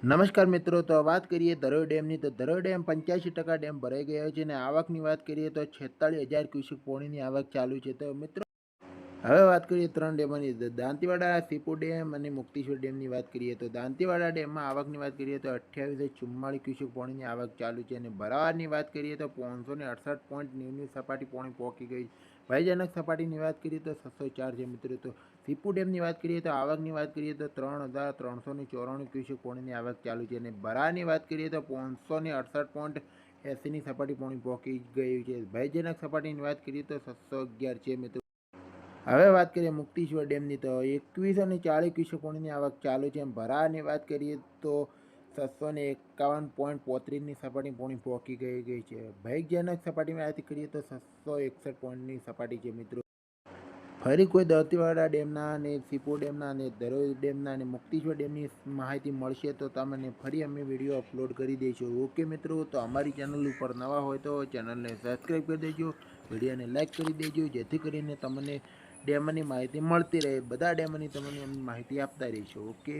નમસ્કાર મિત્રો, તો વાત કરીએ ધરોઈ ડેમની. તો ધરોઈ ડેમ પંચ્યાસી ટકા ડેમ ભરાઈ ગયો છે અને આવકની વાત કરીએ તો છેતાળીસ હજાર ક્યુસેક પાણીની આવક ચાલુ છે. તો મિત્રો હવે વાત કરીએ ત્રણ ડેમોની. દાંતીવાડા સીપુ ડેમ અને મુક્તિશ્વર ડેમની વાત કરીએ તો દાંતીવાડા ડેમમાં આવકની વાત કરીએ તો અઠ્યાવીસો ચુમ્માળીસ ક્યુસેક પાણીની આવક ચાલુ છે અને ભરાવાની વાત કરીએ તો પાંચસો ને અડસઠ પોઈન્ટ નેવની સપાટી પાણી પહોંચી ગઈ. ભયજનક સપાટીની વાત કરીએ તો છસો ચાર છે મિત્રો. તો સીપુ ડેમની વાત કરીએ તો આવકની વાત કરીએ તો ત્રણ હજાર ત્રણસો ને ચોરાણું ક્યુસેક પાણીની આવક ચાલુ છે અને ભરાની વાત કરીએ તો પાંચસો ને અડસઠ પોઈન્ટ એંસીની સપાટી પાણી પહોંચી ગયું છે. ભયજનક સપાટીની વાત કરીએ તો છસો અગિયાર છે મિત્રો. હવે વાત કરીએ મુક્તિશ્વર ડેમની, તો એકવીસો અને ચાલીસ ક્યુસેક પાણીની આવક ચાલુ છે. એમ ભરાની વાત કરીએ તો છસો ને એકાવન પોઈન્ટ પોત્રીસની સપાટી પાણી પહોંચી ગઈ ગઈ છે. ભયજનક સપાટીમાં વાત કરીએ તો છસો એકસઠ પોઈન્ટની સપાટી છે, મિત્રો. ફરી કોઈ દર્તીવાડા ડેમના અને સીપો ડેમના અને ધરોઈ ડેમના અને મુક્તિશ્વર ડેમની માહિતી મળશે તો તમને ફરી અમે વીડિયો અપલોડ કરી દઈશું. ઓકે, મિત્રો, તો અમારી ચેનલ ઉપર નવા હોય તો ચેનલને સબસ્ક્રાઈબ કરી દેજો, વિડીયોને લાઈક કરી દેજો, જેથી કરીને તમને ડેમની માહિતી મળતી રહે. બધા ડેમની તમને માહિતી આપતા રહીશું. ઓકે